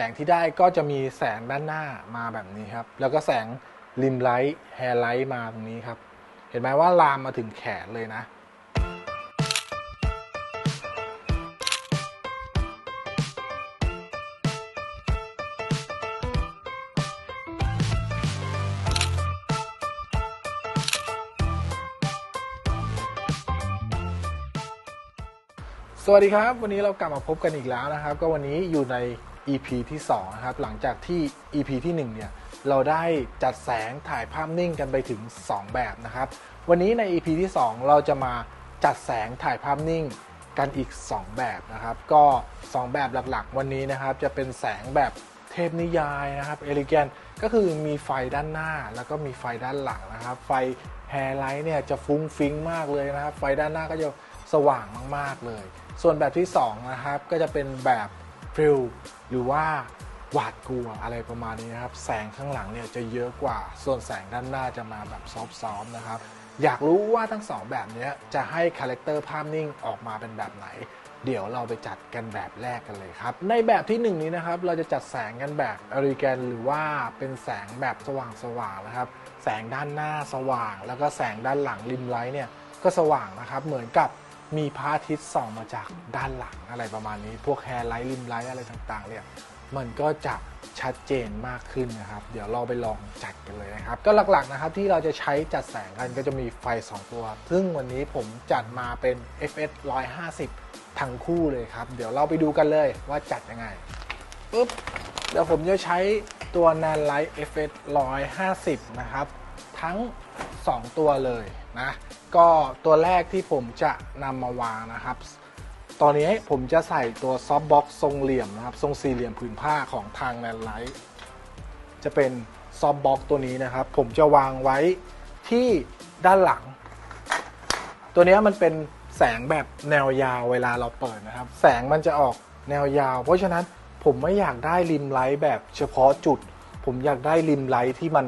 แสงที่ได้ก็จะมีแสงด้านหน้ามาแบบนี้ครับ แล้วก็แสงริมไลท์แฮร์ไลท์มาตรงนี้ครับ เห็นไหมว่าลามมาถึงแขนเลยนะสวัสดีครับ วันนี้เรากลับมาพบกันอีกแล้วนะครับ ก็วันนี้อยู่ใน EP ที่2นะครับหลังจากที่ EP ที่ 1 เนี่ย เราได้จัดแสงถ่ายภาพนิ่งกันไปถึง 2 แบบนะครับ วันนี้ใน EP ที่ 2 เราจะมาจัดแสงถ่ายภาพนิ่งกันอีก 2 แบบนะครับ ก็ 2 แบบหลักๆ วันนี้นะครับ จะเป็นแสงแบบเทพนิยายนะครับเอลิแกนก็คือมีไฟด้านหน้าแล้วก็มีไฟด้านหลังนะครับ ไฟแฮร์ไลท์เนี่ยจะฟุ้งฟิ้งมากเลยนะครับ ไฟด้านหน้าก็จะสว่างมาก ๆเลย ส่วนแบบที่ 2 นะครับ ก็จะเป็นแบบ ฟิลหรือว่าหวาดกลัวอะไรประมาณนี้นะครับ แสงข้างหลังเนี่ยจะเยอะกว่า ส่วนแสงด้านหน้าจะมาแบบซอฟต์ๆนะครับ อยากรู้ว่าทั้งสองแบบนี้จะให้คาแรคเตอร์ภาพนิ่งออกมาเป็นแบบไหน เดี๋ยวเราไปจัดกันแบบแรกกันเลยครับ ในแบบที่หนึ่งนี้นะครับ เราจะจัดแสงกันแบบอริแกนหรือว่าเป็นแสงแบบสว่างๆนะครับ แสงด้านหน้าสว่าง แล้วก็แสงด้านหลังริมไลท์เนี่ยก็สว่างนะครับ เหมือนกับ มีพระอาทิตย์ส่องมาจากด้านหลังอะไรประมาณนี้ พวกแฮร์ไลท์ริมไลท์อะไรต่างๆเนี่ยมันก็จะชัดเจนมากขึ้นนะครับ เดี๋ยวเราไปลองจัดกันเลยนะครับ ก็หลักๆนะครับที่เราจะใช้จัดแสงกันก็จะมีไฟ 2 ตัว ซึ่งวันนี้ผมจัดมาเป็น FS 150 ทั้งคู่เลยครับ เดี๋ยวเราไปดูกันเลยว่าจัดยังไงปุ๊บเดี๋ยวผมจะใช้ตัว Nan Light FS 150 นะครับ ทั้ง 2 ตัวเลยนะ ก็ตัวแรกที่ผมจะนำมาวางนะครับ ตอนนี้ผมจะใส่ตัวซอฟต์บ็อกซ์ทรงเหลี่ยมนะครับ ทรงสี่เหลี่ยมผืนผ้าของทางแลนไลท์จะเป็นซอฟต์บ็อกซ์ตัวนี้นะครับ ผมจะวางไว้ที่ด้านหลัง ตัวนี้มันเป็นแสงแบบแนวยาวเวลาเราเปิดนะครับ แสงมันจะออกแนวยาว เพราะฉะนั้นผมไม่อยากได้ริมไลท์แบบเฉพาะจุด ผมอยากได้ริมไลท์ที่มัน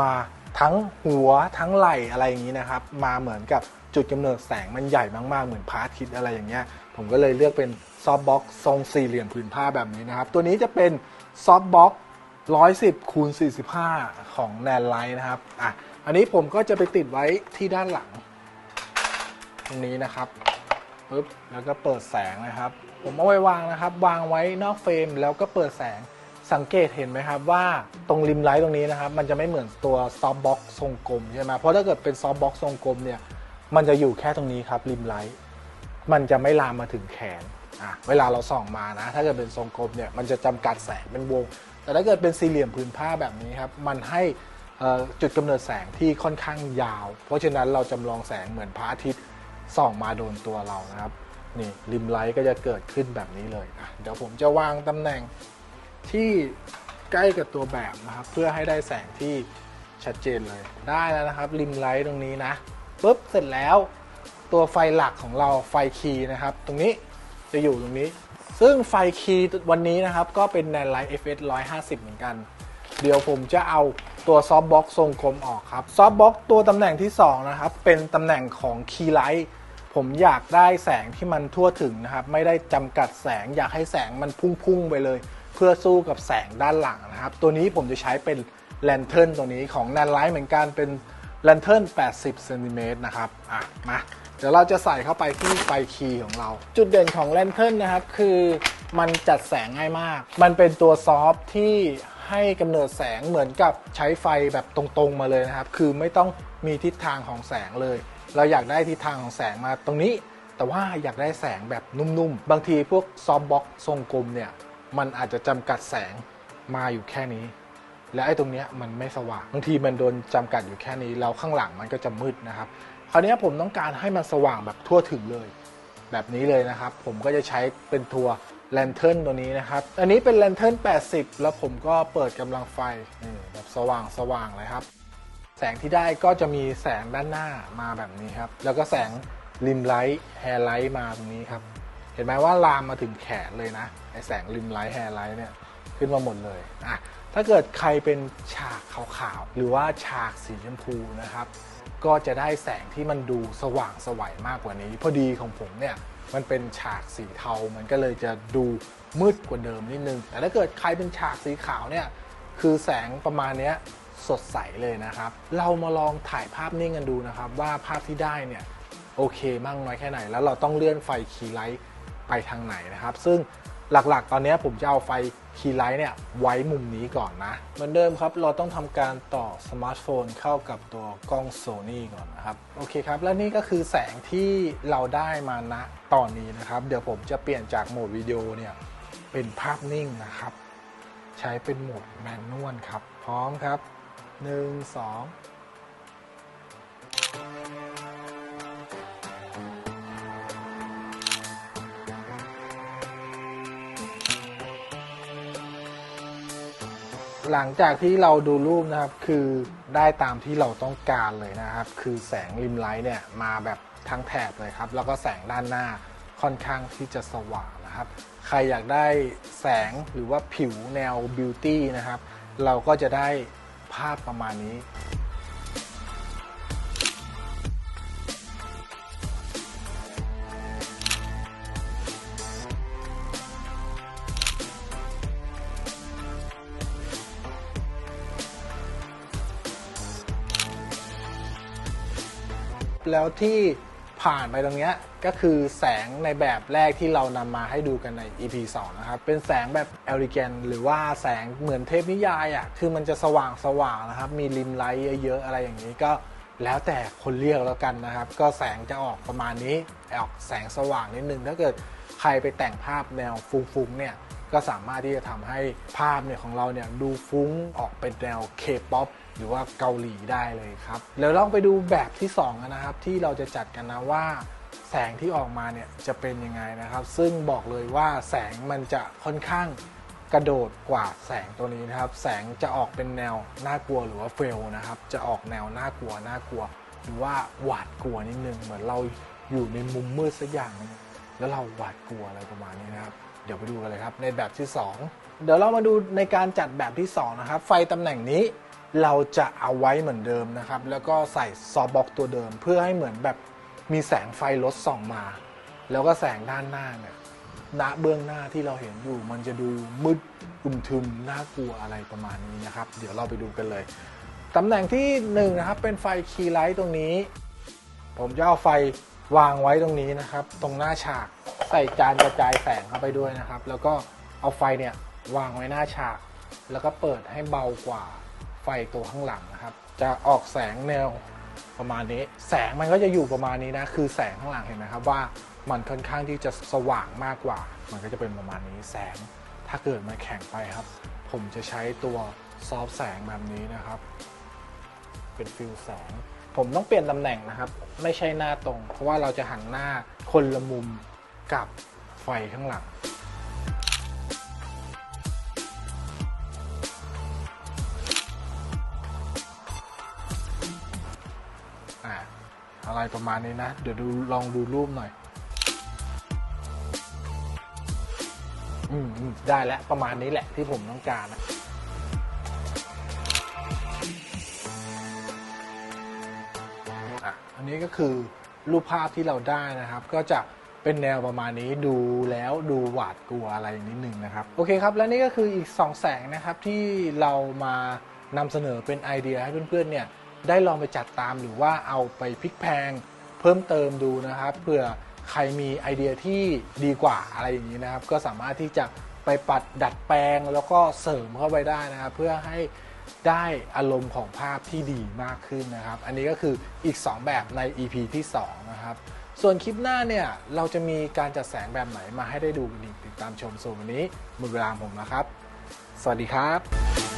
มา ทั้งหัวทั้งไหล่อะไรอย่างนี้นะครับ มาเหมือนกับจุดกำเนิดแสงมันใหญ่มากๆ เหมือนพระอาทิตย์อะไรอย่างเงี้ย ผมก็เลยเลือกเป็นซอฟต์บ็อกซ์ทรงสี่เหลี่ยมผืนผ้าแบบนี้นะครับ ตัวนี้จะเป็นซอฟต์บ็อกซ์110คูณ45 ของแนนไลท์นะครับ อะ อันนี้ผมก็จะไปติดไว้ที่ด้านหลัง ตรงนี้นะครับปึ๊บแล้วก็เปิดแสงนะครับ ผมเอาไว้วางนะครับ วางไว้นอกเฟรมแล้วก็เปิดแสง สังเกตเห็นไหมครับว่าตรงริมไลท์ตรงนี้นะครับ มันจะไม่เหมือนตัวซอฟบ็อกทรงกลมใช่ไหมเพราะถ้าเกิดเป็นซอฟบ็อกทรงกลมเนี่ยมันจะอยู่แค่ตรงนี้ครับริมไลท์มันจะไม่ลามมาถึงแขนอะเวลาเราส่องมานะ ถ้าเกิดเป็นทรงกลมเนี่ยมันจะจำกัดแสงเป็นวง แต่ถ้าเกิดเป็นสี่เหลี่ยมผืนผ้าแบบนี้ครับมันให้จุดกำเนิดแสงที่ค่อนข้างยาว เพราะฉะนั้นเราจำลองแสงเหมือนพระอาทิตย์ส่องมาโดนตัวเรานะครับนี่ริมไลท์ก็จะเกิดขึ้นแบบนี้เลยอะเดี๋ยวผมจะวางตำแหน่ง ที่ใกล้กับตัวแบบนะครับ เพื่อให้ได้แสงที่ชัดเจนเลย ได้แล้วนะครับริมไลท์ตรงนี้นะปุ๊บเสร็จแล้ว ตัวไฟหลักของเราไฟคีย์นะครับ ตรงนี้จะอยู่ตรงนี้ ซึ่งไฟคีย์วันนี้นะครับ ก็เป็น n a n l i g h t FS 150 เหมือนกัน เดี๋ยวผมจะเอาตัวซอฟต์บ็อกทรงกลมออกครับซอฟต์บ็อกตัวตำแหน่งที่ 2 นะครับ เป็นตำแหน่งของคีย์ไลท์ผมอยากได้แสงที่มันทั่วถึงนะครับ ไม่ได้จำกัดแสงอยากให้แสงมันพุ่งๆไปเลย เพื่อสู้กับแสงด้านหลังนะครับ ตัวนี้ผมจะใช้เป็นแลนเทิร์นตัวนี้ของ n a n l i g h t เหมือนกันเป็นแลนเทิร์น80เซนติเมตรนะครับอะมาเดี๋ยวเราจะใส่เข้าไปที่ไฟคีย์ของเรา จุดเด่นของแลนเทิร์นนะครับ คือมันจัดแสงง่ายมาก มันเป็นตัวซอฟที่ให้กำเนิดแสงเหมือนกับใช้ไฟแบบตรงๆมาเลยนะครับ คือไม่ต้องมีทิศทางของแสงเลย เราอยากได้ทิศทางของแสงมาตรงนี้ แต่ว่าอยากได้แสงแบบนุ่มๆ บางทีพวกซอฟบ็อกทรงกลมเนี่ย มันอาจจะจำกัดแสงมาอยู่แค่นี้ และไอ้ตรงเนี้ยมันไม่สว่างบางทีมันโดนจำกัดอยู่แค่นี้แล้วข้างหลังมันก็จะมืดนะครับ คราวนี้ผมต้องการให้มันสว่างแบบทั่วถึงเลย แบบนี้เลยนะครับ ผมก็จะใช้เป็นตัวแลนเทิร์นตัวนี้นะครับ อันนี้เป็นแลนเทิร์น80 แล้วผมก็เปิดกำลังไฟนี่แบบสว่างสว่างเลยครับ แสงที่ได้ก็จะมีแสงด้านหน้ามาแบบนี้ครับ แล้วก็แสงริมไลท์แฮร์ไลท์มาตรงนี้ครับ ห็นไหมว่าลามมาถึงแขนเลยนะไอแสงริมไลท์แฮร์ไลท์เนี่ยขึ้นมาหมดเลยอะถ้าเกิดใครเป็นฉากขาวๆ หรือว่าฉากสีชมพูนะครับ ก็จะได้แสงที่มันดูสว่างสวัยมากกว่านี้ พอดีของผมเนี่ยมันเป็นฉากสีเทา มันก็เลยจะดูมืดกว่าเดิมนิดนึง แต่ถ้าเกิดใครเป็นฉากสีขาวเนี่ยคือแสงประมาณนี้สดใสเลยนะครับ เรามาลองถ่ายภาพนิ่งกันดูนะครับ ว่าภาพที่ได้เนี่ยโอเคมากน้อยแค่ไหน แล้วเราต้องเลื่อนไฟคีย์ไลท์ ไปทางไหนนะครับ ซึ่งหลักๆ ตอนนี้ผมจะเอาไฟคีย์ไลท์เนี่ยไว้มุมนี้ก่อนนะ เหมือนเดิมครับ เราต้องทำการต่อสมาร์ทโฟนเข้ากับตัวกล้องโซนี่ก่อนนะครับ โอเคครับ และนี่ก็คือแสงที่เราได้มาณตอนนี้นะครับ เดี๋ยวผมจะเปลี่ยนจากโหมดวิดีโอเนี่ย เป็นภาพนิ่งนะครับ ใช้เป็นโหมดแมนนวลครับ พร้อมครับ 1 2 หลังจากที่เราดูรูปนะครับ คือได้ตามที่เราต้องการเลยนะครับ คือแสงริมไลท์เนี่ยมาแบบทั้งแถบเลยครับ แล้วก็แสงด้านหน้าค่อนข้างที่จะสว่างนะครับ ใครอยากได้แสงหรือว่าผิวแนวบิวตี้นะครับ เราก็จะได้ภาพประมาณนี้ แล้วที่ผ่านไปตรงเนี้ยก็คือแสงในแบบแรกที่เรานำมาให้ดูกันใน EP 2 นะครับ เป็นแสงแบบเอลิแกนหรือว่าแสงเหมือนเทพนิยายอะ่ะคือมันจะสว่างสว่างนะครับ มีริมไลท์เยอะๆ อะไรอย่างนี้ก็แล้วแต่คนเรียกแล้วกันนะครับ ก็แสงจะออกประมาณนี้ ออกแสงสว่างนิดนึง ถ้าเกิดใครไปแต่งภาพแนวฟุ้งๆเนี่ย ก็สามารถที่จะทำให้ภาพเนี่ยของเราเนี่ยดูฟุ้งออกเป็นแนวเคป๊อปหรือว่าเกาหลีได้เลยครับเดี๋ยวลองไปดูแบบที่2นะครับที่เราจะจัดกันนะว่าแสงที่ออกมาเนี่ยจะเป็นยังไงนะครับ ซึ่งบอกเลยว่าแสงมันจะค่อนข้างกระโดดกว่าแสงตัวนี้นะครับ แสงจะออกเป็นแนวน่ากลัวหรือว่าเฟลนะครับ จะออกแนวน่ากลัวน่ากลัว หรือว่าหวาดกลัวนิดนึงเหมือนเราอยู่ในมุมมืดสักอย่างนึงแล้วเราหวาดกลัวอะไรประมาณนี้นะครับ เดี๋ยวไปดูกันเลยครับในแบบที่ 2 เดี๋ยวเรามาดูในการจัดแบบที่ 2 นะครับ ไฟตำแหน่งนี้เราจะเอาไว้เหมือนเดิมนะครับ แล้วก็ใส่ซอฟต์บ็อกตัวเดิม เพื่อให้เหมือนแบบมีแสงไฟลดส่องมา แล้วก็แสงด้านหน้าเนี่ยณเบื้องหน้าที่เราเห็นอยู่ มันจะดูมืดอึมทึมน่ากลัวอะไรประมาณนี้นะครับ เดี๋ยวเราไปดูกันเลยตำแหน่งที่หนึ่งนะครับเป็นไฟคีย์ไลท์ตรงนี้ ผมจะเอาไฟวางไว้ตรงนี้นะครับ ตรงหน้าฉาก ใส่จานกระจายแสงเข้าไปด้วยนะครับ แล้วก็เอาไฟเนี่ยวางไว้หน้าฉาก แล้วก็เปิดให้เบากว่าไฟตัวข้างหลังนะครับ จะออกแสงแนวประมาณนี้ แสงมันก็จะอยู่ประมาณนี้นะ คือแสงข้างหลังเห็นไหมครับว่ามันค่อนข้างที่จะสว่างมากกว่า มันก็จะเป็นประมาณนี้แสง ถ้าเกิดมันแข็งไปครับ ผมจะใช้ตัวซอฟแสงแบบนี้นะครับ เป็นฟิลแสง ผมต้องเปลี่ยนตำแหน่งนะครับ ไม่ใช่หน้าตรง เพราะว่าเราจะหันหน้าคนละมุม กับไฟข้างหลังอ่าอะไรประมาณนี้นะ เดี๋ยวดูลองดูรูปหน่อย อืมอมได้แล้ว ประมาณนี้แหละที่ผมต้องการนะอะอันนี้ก็คือรูปภาพที่เราได้นะครับ ก็จะ เป็นแนวประมาณนี้ดูแล้วดูหวาดกลัวอะไรนิดนึงนะครับ โอเคครับ และนี่ก็คืออีก 2 แสงนะครับที่เรามานำเสนอเป็นไอเดียให้เพื่อนๆเนี่ยได้ลองไปจัดตามหรือว่าเอาไปพลิกแพลงเพิ่มเติมดูนะครับเผื่อใครมีไอเดียที่ดีกว่าอะไรอย่างนี้นะครับ ก็สามารถที่จะไปปัดดัดแปลงแล้วก็เสริมเข้าไปได้นะครับ เพื่อให้ได้อารมณ์ของภาพที่ดีมากขึ้นนะครับ อันนี้ก็คืออีก 2 แบบใน EP ที่ 2 นะครับ ส่วนคลิปหน้าเนี่ย เราจะมีการจัดแสงแบบไหนมาให้ได้ดูกันอีกติดตามชมส่วนวันนี้หมดเวลาผมแล้วครับ สวัสดีครับ